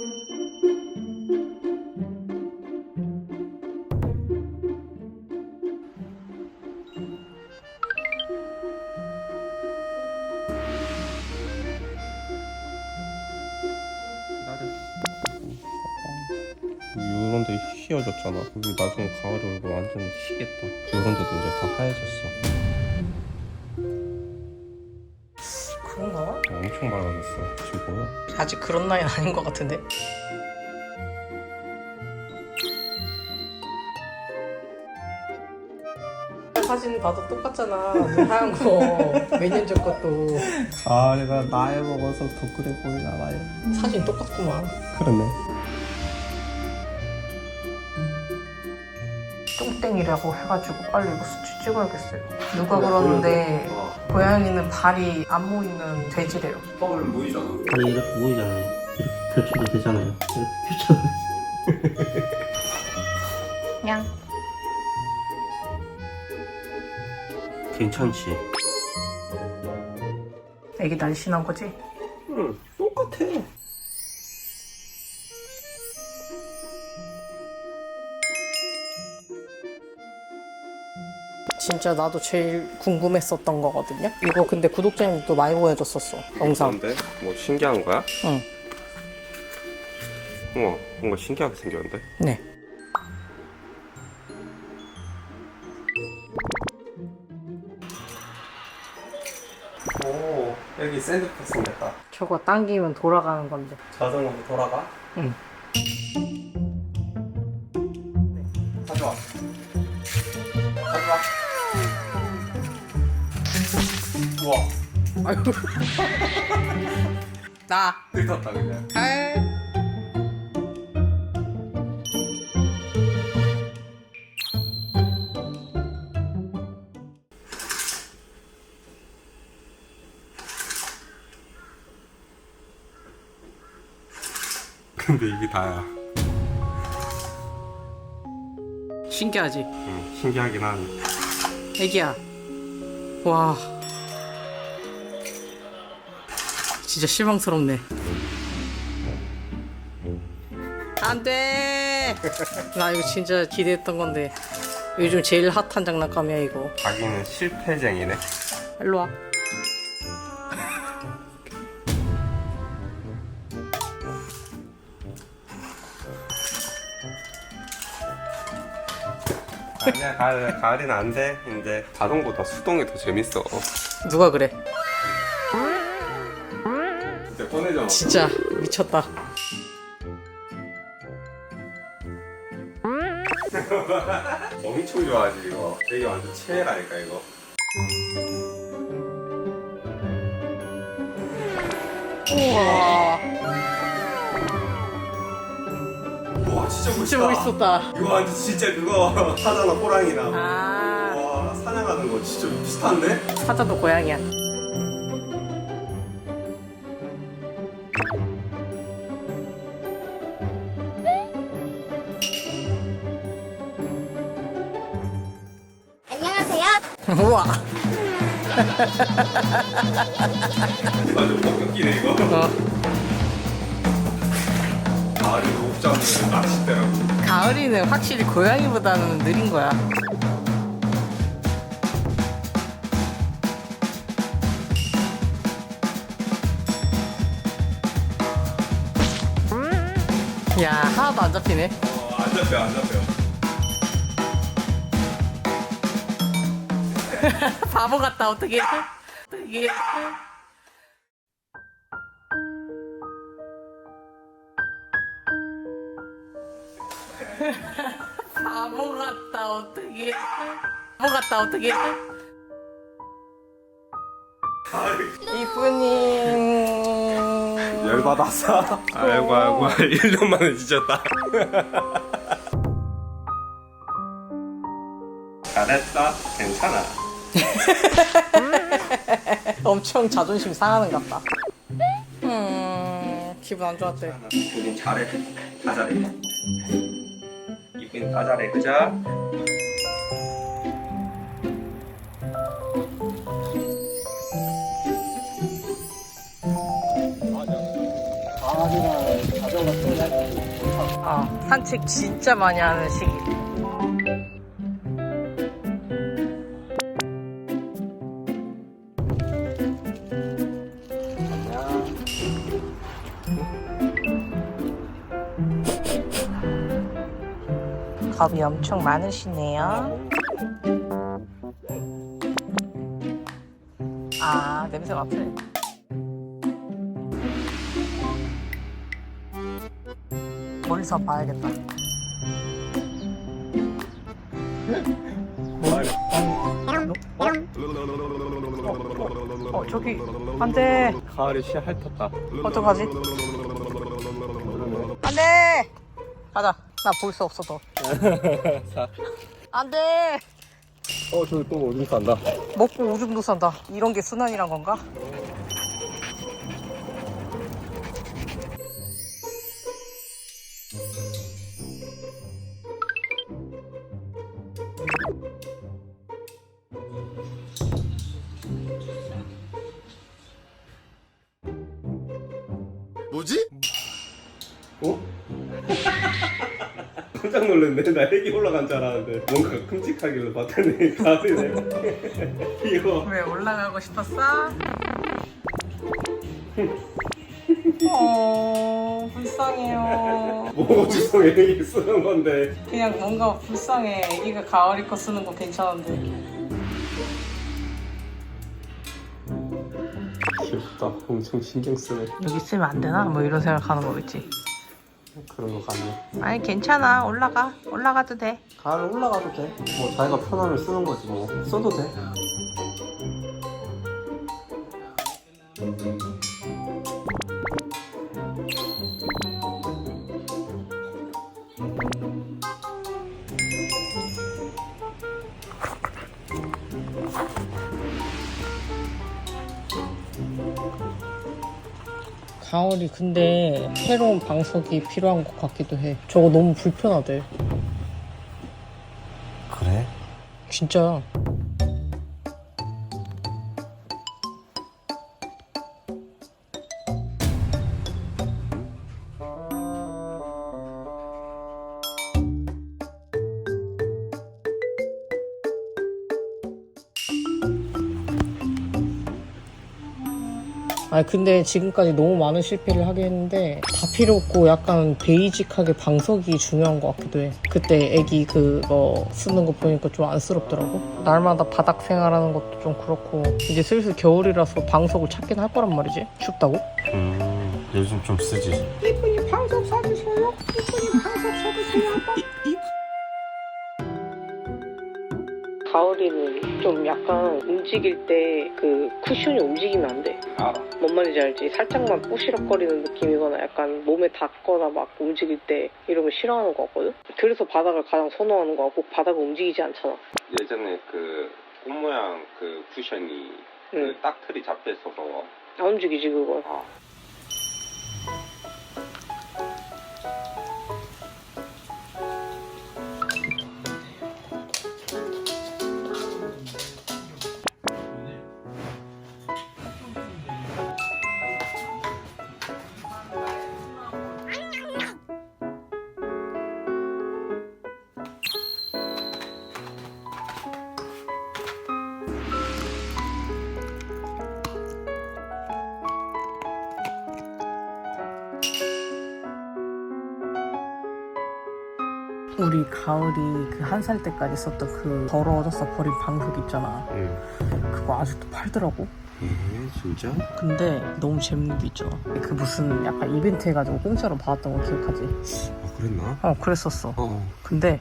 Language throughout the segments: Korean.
이런 데 휘어졌잖아. 여기 나중에 가을에 오면 완전 희겠다. 이런 데도 이제 다 하얘졌어 엄청 맑아졌어 지금? 아직 그런 나이는 아닌 것 같은데? 사진 봐도 똑같잖아. 눈 하얀 거. 몇 년 전 것도. 가을이가 나이 먹어서 더 그래 보이나 봐요 사진 똑같구만. 그러네 똥땡이라고 해가지고 빨리 이거 수치 찍어야겠어요. 누가 그러는데 고양이는 발이 안 모이면 돼지래요. 뻥을 보이잖아 아니 이렇게 보이잖아요. 이렇게 펼쳐도 되잖아요. 이렇게 펼쳐도 냥. 괜찮지? 애기 날씬한 거지? 진짜 나도 제일 궁금했었던 거거든요. 이거 근데 구독자님도 많이 보내줬었어. 영상. 근데 뭐 신기한 거야? 응. 우와 뭔가 신기하게 생겼는데? 네. 오 여기 샌드박스 생겼다 저거 당기면 돌아가는 건데. 자전거로 돌아가? 응. 아이고. 나. 뜯었다 그냥 할. 근데 이게 다야 신기하지? 응 신기하긴 하네 애기야. 와. 진짜 실망스럽네. 안 돼! 나 이거 진짜 기대했던 건데. 요즘 제일 핫한 장난감이야, 이거. 자기는 실패쟁이네 일로 와. 아니야 가을, 가을이는 안돼 이제 자동보다 수동이 더 재밌어 누가 그래? 진짜 꺼내잖아 진짜 미쳤다. 엄청 좋아하지 이거 되게 완전 최애라니까 이거 우와. 와 진짜 멋있다 진짜 멋있었다. 이거 완전 진짜 그거 하잖아 호랑이랑 아. 와 사냥하는 거 진짜 비슷한데? 사자도 고양이야. 우와. 완전 뻑뻑기네 이거 어. 가을이 옥잡는 낚싯대라고 가을이는 확실히 고양이보다는 느린 거야. 야, 하나도 안 잡히네. 어 안 잡혀 안 잡혀 바보 같다, 어떻게. 어떻게. 바보 같다, 어떻게. 바보 같다, 어떻게. 이쁜이. 열받았어 아이고 아이고 1년 만에 지쳤다 잘했어 괜찮아 엄청 자존심 상하는 것 같다. 음, 기분 안 좋았대. 이쁘긴 잘해 다 잘해 이쁘긴 다 잘해 그자 어, 산책 진짜 많이 하는 시기. 겁이 엄청 많으시네요. 아, 냄새 맡네. 멀리서 봐야겠다. 어, 저기, 안 돼. 가을이 씨 핥았다. 어떡하지? 안 돼! 가자. 나 볼 수 없어, 더. 안 돼! 어 저기 또 오줌 싼다. 먹고 오줌도 산다. 이런 게 순환이란 건가? 놀랐네. 나 애기 올라간 줄 알았는데 뭔가 끔찍하길래 봤더니 가을이네. 귀여워. 왜 올라가고 싶었어? 어, 불쌍해요. 뭐 지성 애기 쓰는 건데. 그냥 뭔가 불쌍해. 애기가 가을 입고 쓰는 거 괜찮은데. 귀엽다. 엄청 신경 쓰네. 여기 쓰면 안 되나? 뭐 이런 생각하는 거겠지. 그런 거 같네. 아니 괜찮아. 올라가. 올라가도 돼. 가을 올라가도 돼. 뭐 자기가 편하면 쓰는 거지 뭐. 써도 돼. 가을이 근데 새로운 방석이 필요한 것 같기도 해. 저거 너무 불편하대. 그래? 진짜. 아 근데 지금까지 너무 많은 실패를 하게 했는데 다 필요 없고 약간 베이직하게 방석이 중요한 것 같기도 해. 그때 애기 그거 쓰는 거 보니까 좀 안쓰럽더라고. 날마다 바닥 생활하는 것도 좀 그렇고 이제 슬슬 겨울이라서 방석을 찾긴 할 거란 말이지. 춥다고? 음 요즘 좀 쓰지 이쁜이 방석 사주세요. 이쁜이 방석 사주세요. 가을이는 좀 약간 움직일 때 그 쿠션이 움직이면 안 돼. 알아. 뭔 말인지 알지? 살짝만 뿌시럭거리는 느낌이거나 약간 몸에 닿거나 막 움직일 때거 싫어하는 거 같거든? 그래서 바닥을 가장 선호하는 거야. 꼭 바닥을 움직이지 않잖아. 예전에 그 꽃 모양 그 쿠션이 응. 그 딱틀이 잡혀 있어서 안 움직이지, 그거. 아, 우리 가을이 그 한 살 때까지 썼던 그 더러워져서 버린 방석 있잖아. 응. 그거 아직도 팔더라고. 에 진짜? 근데 너무 재밌는 게 있잖아. 그 무슨 약간 이벤트 해가지고 공짜로 받았던 거 기억하지? 아 그랬나? 어, 그랬었어. 어. 근데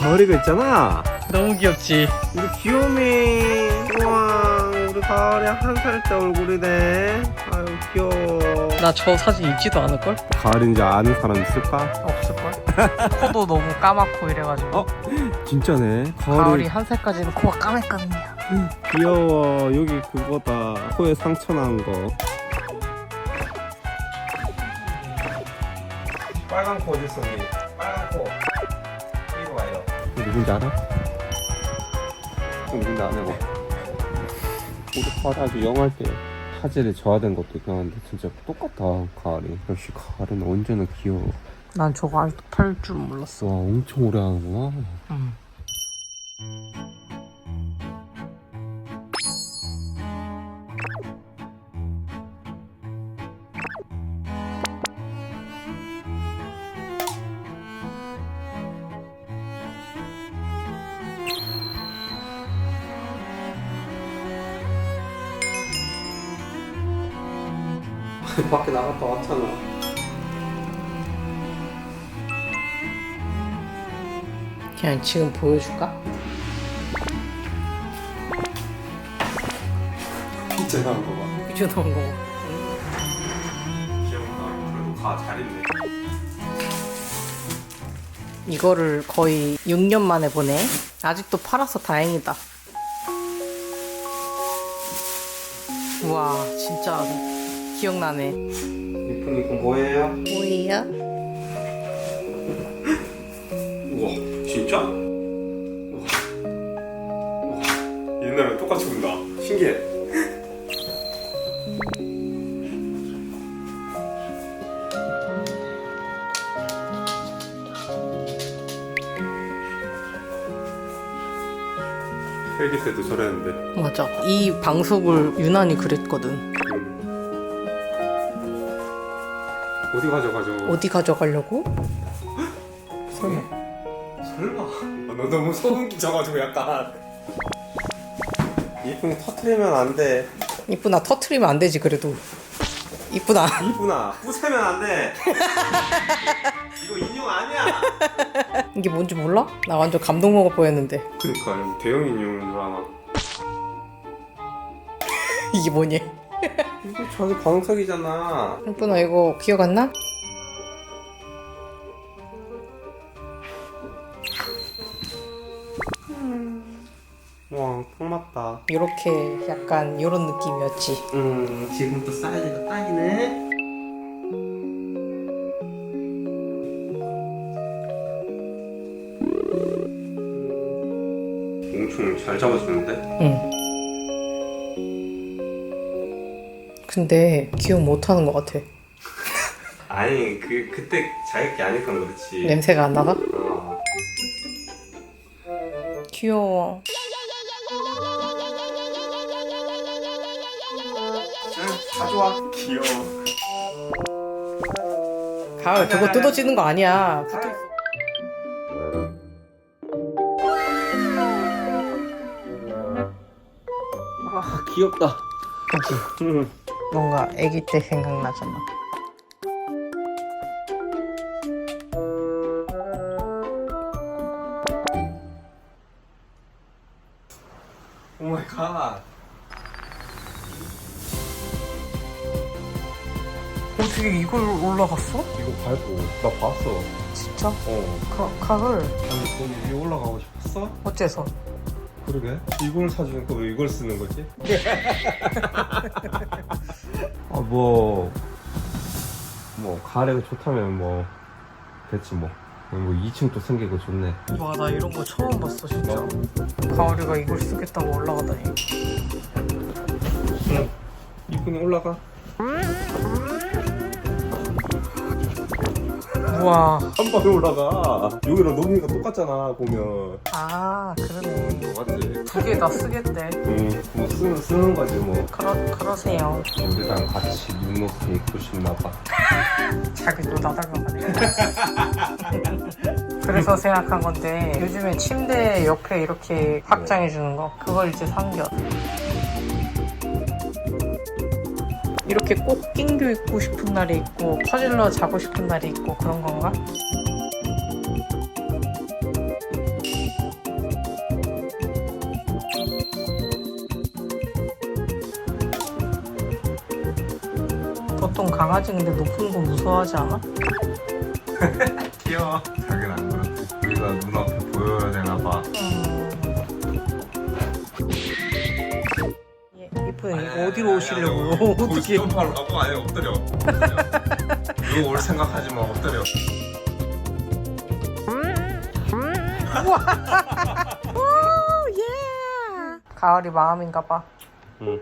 가을이가 있잖아. 너무 귀엽지? 우리 귀요미. 우와 우리 가을이 한 살 때 얼굴이네. 아유 귀여워. 나 저 사진 있지도 않을걸? 가을인 이제 아는 사람 있을까? 없을걸? 코도 너무 까맣고 이래가지고. 어? 진짜네. 가을이 한 살까지는 코가 까맸거든요. 귀여워. 여기 그거다. 코에 상처 난 거. 빨간 코 어디 있어? 니 빨간 코. 이리 와요. 누군지 알아? 누군지 안 해봐. 우리 가을 아주 영할 때 차질이 저하된 것도 있긴 한데 진짜 똑같다 가을이 역시 가을은 언제나 귀여워 난 저거 아직도 탈줄 몰랐어. 와 엄청 오래 하는구나 응. 밖에 나갔다 왔잖아 그냥 지금 보여줄까? 진짜 나온 거 봐 비주 넣은 거. 귀엽다 그래도 가 잘했네 이거를 거의 6년 만에 보네. 아직도 팔아서 다행이다. 우와, 진짜 기억나네. 이쁜 이거 뭐예요? 뭐예요? 우와 진짜? 우와 우와 옛날에 똑같이 본다 신기해 헬기 때도 저랬는데 맞아. 이 방석을 유난히 그랬거든. 어디 가져가죠? 어디 가져가려고? 설마. 설마 아, 너 너무 소름 끼쳐가지고 약간 이쁜이 터트리면 안 돼 이쁘나 터트리면 안 되지 그래도. 이쁘다. 이쁘나 부세면 안 돼 이거 인형 아니야 이게 뭔지 몰라? 나 완전 감동 먹을 뻔했는데. 그니까 대형 줄 아나 이게 뭐니? 이거 저기 방석이잖아 이쁘나 이거 기억 안 나? 와, 딱 맞다. 이렇게 약간 이런 느낌이었지. 음, 지금 또 사이즈가 딱이네. 엄청 잘 잡아주는데? 응. 근데 기억 못 하는 것 같아. 아니, 그, 그때 자기 게 아니까 그렇지. 냄새가 안 나서? 어. 귀여워. 응, 가져와. 귀여워. 가을 그거 뜯어지는 거 아니야. 아, 귀엽다. 응. 뭔가 아기 때 생각나잖아. 오 마이 갓. 어떻게 이걸 올라갔어? 이거 밟고, 나 봤어. 진짜? 어. 가, 가을 아니, 위에 올라가고 싶었어? 어째서? 그러게 이걸 사주니까 왜 이걸 쓰는 거지? 아뭐뭐 뭐 가래가 좋다면 뭐 됐지 뭐. 뭐 2층 또 생기고 좋네. 와 나 이런 거 처음 봤어 진짜. 가을이가 이걸 쓰겠다고 올라가다니. 이쁜이 올라가. 우와. 한 번에 올라가. 여기랑 녹이니까 똑같잖아 보면. 아 그러네. 맞지? 두개다 쓰겠대. 응. 뭐 쓰는 쓰는 거지 뭐. 그러 그러세요. 우리랑 같이 묵묵히 있고 싶나 봐. 자기도 나달라가네. 그래서 생각한 건데 요즘에 침대 옆에 이렇게 확장해 주는 거 그걸 이제 상견. 이렇게 꼭 낑겨 입고 싶은 날이 있고 퍼질러 자고 싶은 날이 있고 그런 건가? 보통 강아지 근데 높은 거 무서워하지 않아? 귀여워. 어디로 오시려고요? 어떻게? 바로 하고 아예 엎드려. 이거 올 생각하지 마 엎드려. 가을이 마음인가 봐. 응.